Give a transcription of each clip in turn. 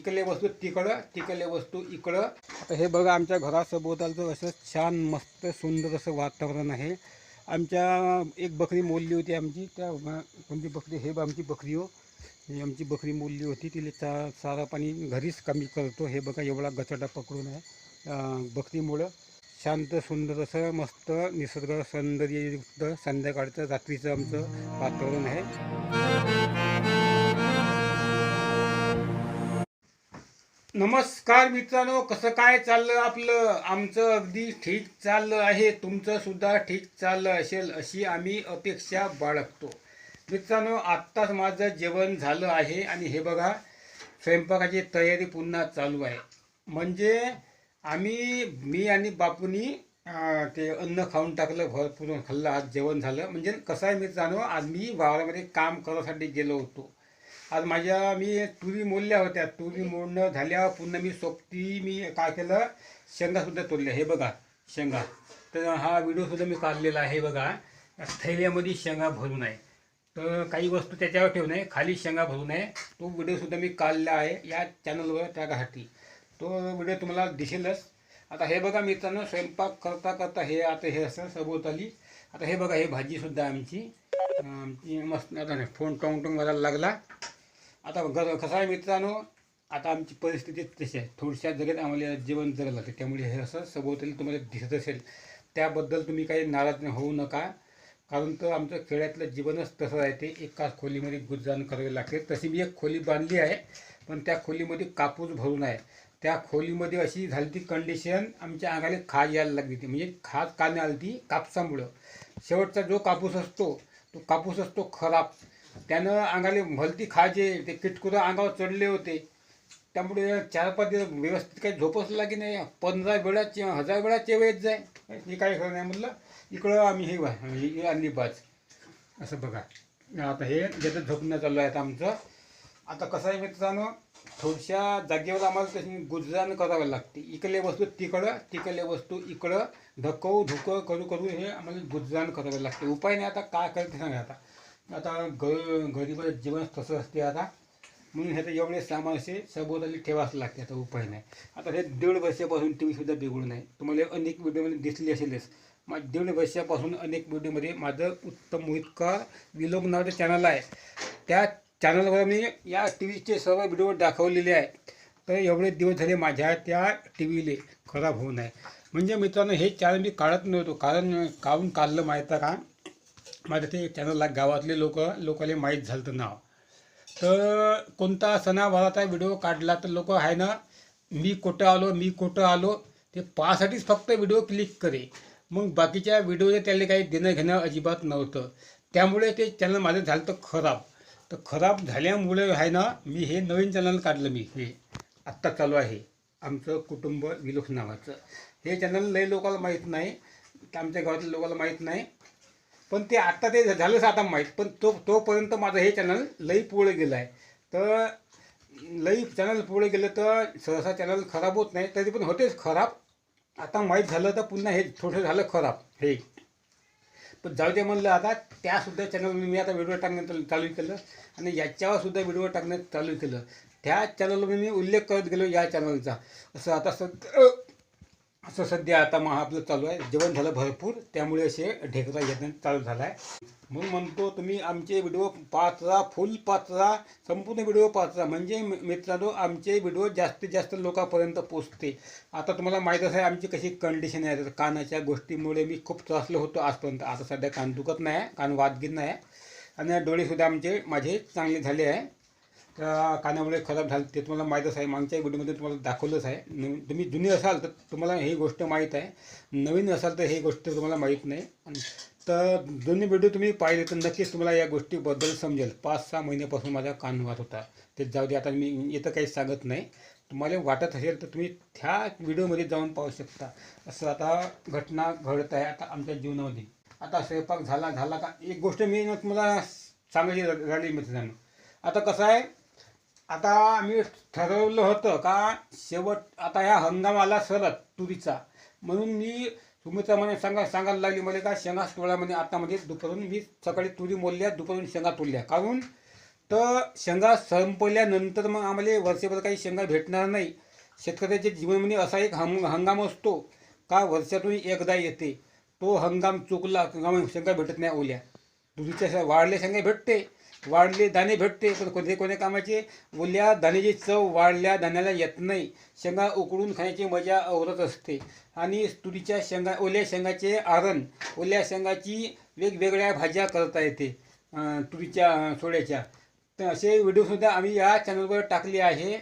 इकडले वस्तू तिकडं तिकडले वस्तू इकडं. आता हे बघा आमच्या घरासभोवतालचं असं छान मस्त सुंदर असं वातावरण आहे. आमच्या एक बकरी मोलली होती आमची. त्या कोणती बकरी? हे बघ आमची बकरी हो. ही आमची बकरी मोलली होती. तिला चा सारा पाणी घरीच कमी करतो. हे बघा एवढा गचाटा पकडून आहे. बकरीमुळं. शांत सुंदर असं मस्त निसर्ग सौंदर्ययुक्त संध्याकाळचं रात्रीचं आमचं वातावरण आहे. नमस्कार मित्रांनो कसं काय चाललं आपलं? आमचं अगदी ठीक चाललं आहे. तुमचं सुद्धा ठीक चाललं असेल अशी आम्ही अपेक्षा बाळगतो. मित्रांनो आत्ताच माझं जेवण झालं आहे आणि हे बघा स्वयंपाकाची तयारी पुन्हा चालू आहे. म्हणजे आम्ही मी आणि बापूनी ते अन्न खाऊन टाकलं भरपूर खाल्लं आज जेवण झालं. म्हणजे कसं आहे मित्रांनो आज मी वावरामध्ये काम करायसाठी गेलो होतो. आज माझ्या मी तुरी मोडल्या होत्या. तुरी मोडणं झाल्यावर पुन्हा मी सोबती मी काय केलं? शेंगासुद्धा तोडल्या. हे बघा शेंगा. तर हा व्हिडिओसुद्धा मी काढलेला आहे बघा. थैल्यामध्ये शेंगा भरून आहे तर काही वस्तू त्याच्यावर ठेवू नये. खाली शेंगा भरू नये. तो व्हिडिओसुद्धा मी काढला आहे या चॅनलवर त्यासाठी तो व्हिडिओ तुम्हाला दिसेलच. आता हे बघा मित्रांनो स्वयंपाक करता करता हे आता हे असं सभोवताली. आता हे बघा हे भाजीसुद्धा आमची आमची मस्त आता नाही फोन टोंग टोंग व्हायला लागला. आता घर कसं आहे मित्रांनो आता आमची परिस्थिती तशी आहे. थोडशा जगत आम्हाला जीवन जगलं लागते. त्यामुळे हे असं सभोवताली तुम्हाला दिसत असेल. त्याबद्दल तुम्ही काही नाराज होऊ नका. कारण तर आमचं खेड्यातलं जीवनच तसं आहे. ते एकाच खोलीमध्ये गुजराण करावे लागते. तशी मी एक खोली बांधली आहे पण त्या खोलीमध्ये कापूस भरून आहे. त्या खोलीमध्ये अशी झाली ती कंडिशन आमच्या अंगाला खाज यायला लागली ती म्हणजे खाज का नाही आली ती कापसामुळं. शेवटचा जो कापूस असतो तो कापूस असतो खराब. त्यानं अंगाले भलती खाजे ते किटकुरं अंगावर चढले होते. त्यामुळे चार पाच दिवस व्यवस्थित काही झोपच लागे नाही. पंधरा वेळाचे हजार वेळा वेळेत जाय. हे काय खरं नाही म्हटलं इकडं आम्ही हे आणली बाज. असं बघा. आता हे ज्याचं झोपणं चालू आहे आता आमचं. आता कसं आहे मित्रांनो थोडशा जागेवर आम्हाला तशी गुजराण करावं लागते. इकडले वस्तू तिकडं तिकडले वस्तू इकडं. धक्कव धुकं करू करू हे आम्हाला गुजराण करावं लागते. उपाय नाही आता काय करायचं सांगा आता. आता ग गरीब जीवन तसं असते आता. म्हणून ह्याचं एवढे सामान असे सभोवताली ठेवावंच लागते आता उपाय नाही. आता हे दीड वर्षापासून टी व्हीसुद्धा बिघडून नाही तुम्हाला अनेक व्हिडिओमध्ये दिसली असेलच. मा दीड वर्षापासून अनेक व्हिडिओमध्ये माझं उत्तम मोहितकर विलोक नावाचं चॅनल आहे. त्या चॅनलवर मी या टी व्हीचे सर्व व्हिडिओ दाखवलेले आहे. तर एवढे दिवस झाले माझ्या त्या टी व्हीले खराब होऊ नये. म्हणजे मित्रांनो हे चॅनल मी काढत नव्हतो. कारण काढून काढलं माहीत का? माझं ते चॅनलला गावातले लोक लोकांना माहीत झालं तर नाव. तर कोणता सणावाराचा व्हिडिओ काढला तर लोक आहे ना मी कुठं आलो मी कुठं आलो ते पाहासाठीच फक्त व्हिडिओ क्लिक करे. मग बाकीच्या व्हिडिओने त्याला काही देणं घेणं अजिबात नव्हतं. त्यामुळे ते चॅनल माझं झालं तर खराब. तर खराब झाल्यामुळे आहे ना मी हे नवीन चॅनल काढलं मी हे आत्ता चालू आहे. आमचं कुटुंब विलोक नावाचं. हे चॅनल लय लोकांना माहीत नाही. आमच्या गावातल्या लोकांना माहीत नाही. पण ते आत्ता ते झालंच आता माहीत पण तो तोपर्यंत माझं हे चॅनल लई पुढे गेलं आहे. तर लई चॅनल पुढे गेलं तर सहसा चॅनल खराब होत नाही तरी पण होतेच खराब. आता माहीत झालं तर पुन्हा हे थोडं झालं खराब हे. पण जाऊ दे म्हणलं आता त्यासुद्धा चॅनल मी आता व्हिडिओ टाकण्यात चालू- चालू केलं आणि याच्यावर सुद्धा व्हिडिओ टाकण्यात चालू केलं. त्या चॅनलवर मी उल्लेख करत गेलो या चॅनलचा असं आता सध्या असं सध्या आता मग आपलं चालू आहे. जेवण झालं भरपूर त्यामुळे असे ढेकरा येणं चालू झाला आहे म्हणून म्हणतो तुम्ही आमचे व्हिडिओ पाचरा फुल पाचरा संपूर्ण व्हिडिओ पाचरा म्हणजे मित्रांनो आमचे व्हिडिओ जास्तीत जास्त लोकांपर्यंत पोचते आता तुम्हाला माहीतच आहे आमची कशी कंडिशन आहे. तर कानाच्या गोष्टीमुळे मी खूप त्रासलो होतो आजपर्यंत. आता सध्या कान दुखत नाही आहे कान वादगीत नाही. आहे आणि डोळेसुद्धा आमचे माझे चांगले झाले आहे. त्या कानामुळे खराब झालं ते तुम्हाला माहीतच आहे. मागच्या व्हिडिओमध्ये तुम्हाला दाखवलंच आहे. नवीन तुम्ही जुने असाल तर तुम्हाला ही गोष्ट माहीत आहे. नवीन असाल तर ही गोष्ट तुम्हाला माहीत नाही. तर दोन्ही व्हिडिओ तुम्ही पाहिले तर नक्कीच तुम्हाला या गोष्टीबद्दल समजेल. पाच सहा महिन्यापासून माझा कान वाद होता. ते जाऊ दे आता मी येतं काही सांगत नाही. तुम्हाला वाटत असेल तर तुम्ही त्या व्हिडिओमध्ये जाऊन पाहू शकता. असं आता घटना घडत आहे आता आमच्या जीवनामध्ये. आता स्वयंपाक झाला झाला का? एक गोष्ट मी ना तुम्हाला सांगायची झाली मित्रांनो. आता कसं आहे आता आम्ही ठरवलं होतं का शेवट आता ह्या हंगाम आला सरत तुरीचा. म्हणून मी सुमित्रा म्हणे सांगा सांगायला लागली मला का शेंगा सोळामध्ये आता म्हणजे दुपारून मी सकाळी तुरी मोडल्या दुपारून शेंगा तोडल्या. कारण तर शेंगा संपल्यानंतर मग आम्हाला वर्षभर काही शेंगा भेटणार नाही. शेतकऱ्याचे जीवन म्हणजे असा एक हंग हंगाम असतो का वर्षातून एकदा येते. तो हंगाम चुकला किंवा शेंगा भेटत नाही ओल्या. तुरीच्या वाढल्या वाढले शेंगा भेटते. वाढले दाणे भेटते. पण कोणत्या कोण्या कामाचे? ओल्या दाण्याची चव वाढल्या दाण्याला येत नाही. शेंगा उकळून खाण्याची मजा औरत असते. आणि तुरीच्या शेंगा ओल्या शेंगाचे आरण ओल्या शेंगाची वेगवेगळ्या भाज्या करता येते तुरीच्या सोड्याच्या. तर असे व्हिडिओसुद्धा आम्ही या चॅनलवर टाकले आहे.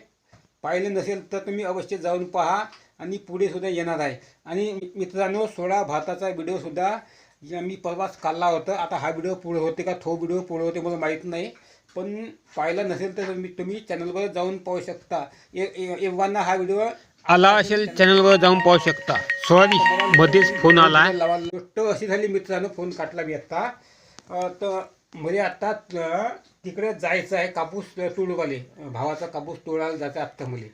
पाहिले नसेल तर तुम्ही अवश्य जाऊन पहा आणि पुढेसुद्धा येणार आहे. आणि मित्रांनो सोळा भाताचा व्हिडिओसुद्धा या मी परवाच काढला होता आता हा व्हिडिओ पुढे होते का तो व्हिडिओ पुढे होते मला माहीत नाही. पण पाहिला नसेल तर तुम्ही तुम्ही चॅनलवर जाऊन पाहू शकता. एव्हाना हा व्हिडिओ आला असेल चॅनलवर जाऊन पाहू शकता. सॉरी मध्येच फोन आला. गोष्ट अशी झाली मित्रांनो फोन काटला मी आत्ता तर म्हणजे आत्ता तिकडे जायचं आहे कापूस तोडवाले. भावाचा कापूस तोडायला जायचं आत्ता मला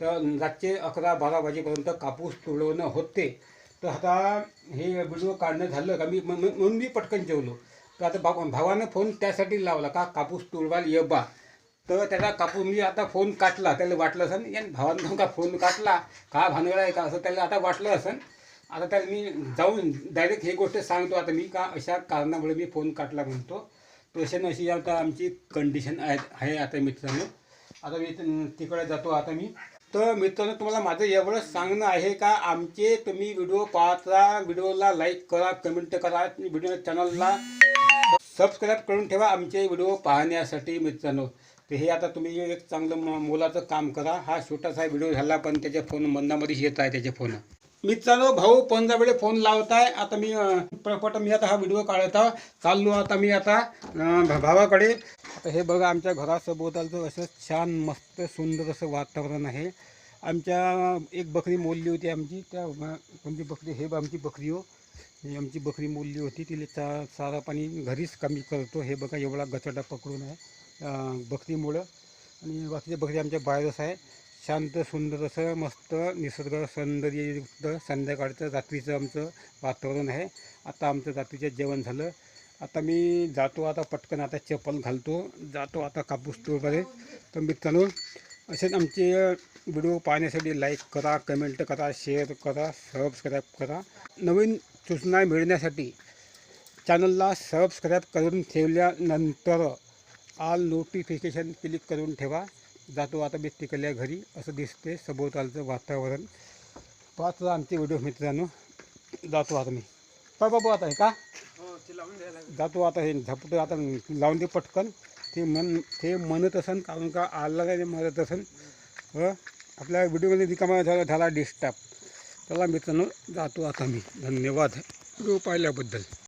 तर रातचे अकरा बारा वाजेपर्यंत कापूस तोडवणं होते. तर आता हे व्हिडिओ काढणं झालं का मी म्हणून मी पटकन जेवलो. तर आता भाव भावानं फोन त्यासाठी लावला का कापूस तुळवाल ये बा. तर त्याला कापूस मी आता फोन काटला त्याला वाटलं असेल या भावानं का फोन काटला का भानगड आहे का? असं त्याला आता वाटलं असेल आता त्याला मी जाऊन डायरेक्ट हे गोष्ट सांगतो. आता मी का अशा कारणामुळे मी फोन काटला म्हणतो. तशानं अशी आता आमची कंडिशन आहे आहे आता मित्रांनो. आता मी तिकडे जातो. आता मी तर मित्रांनो तुम्हाला माझं एवढंच सांगणं आहे का आमचे तुम्ही व्हिडिओ पाहता व्हिडिओला लाईक करा कमेंट करा व्हिडिओ चॅनलला सबस्क्राईब करून ठेवा आमचे व्हिडिओ पाहण्यासाठी मित्रांनो. तर हे आता तुम्ही एक चांगलं म- मोलाचं काम करा. हा छोटासा व्हिडिओ झाला पण त्याच्या फोन मंदामध्ये येत आहे त्याचे फोन मित्रांनो भाऊ पंधरा वेळे फोन लावताय. आता मी अं, पटपट मी आता हा व्हिडिओ काढत आहो. चाललो आता मी आता भा- भावाकडे. आता हे बघा आमच्या घरासभोवतालचं असं छान मस्त सुंदर असं वातावरण आहे. आमच्या एक बकरी मोलली होती आमची. त्या अं, कोणती बकरी हे आमची बकरी हो. ही आमची बकरी मोलली होती. तिला चा चारा पाणी घरीच कमी करतो. हे बघा एवढा गचडा पकडून आहे बकरीमुळं. आणि बाकीच्या बकरी आमच्या बाहेरच आहे. शांत सुंदर असं मस्त निसर्ग सौंदर्ययुक्त संध्याकाळचं रात्रीचं आमचं वातावरण आहे. आता आमचं रात्रीचं जेवण झालं. आता मी जातो आता पटकन आता चप्पल घालतो जातो आता कापूस तोडमध्ये. तर मित्रांनो असेच आमचे व्हिडिओ पाहण्यासाठी लाईक करा कमेंट करा शेअर करा सबस्क्राईब करा. नवीन सूचना मिळण्यासाठी चॅनलला सबस्क्राईब करून ठेवल्यानंतर ऑल नोटिफिकेशन क्लिक करून ठेवा. जातो आता मी तिकडल्या घरी असं दिसते सभोवतालचं वातावरण. पाहतो आमचे व्हिडिओ मित्रांनो. जातो आता मी. पाय बाबू आता हे का? जातो आता हे झपटं आता लावून दे पटकन. ते मन ते म्हणत असन कारण का आला काय म्हणत असन. व आपल्या व्हिडिओमध्ये रिकामा झाला झाला डिस्टर्ब चला मित्रांनो जातो आता मी. धन्यवाद. व्हिडिओ पाहिल्याबद्दल.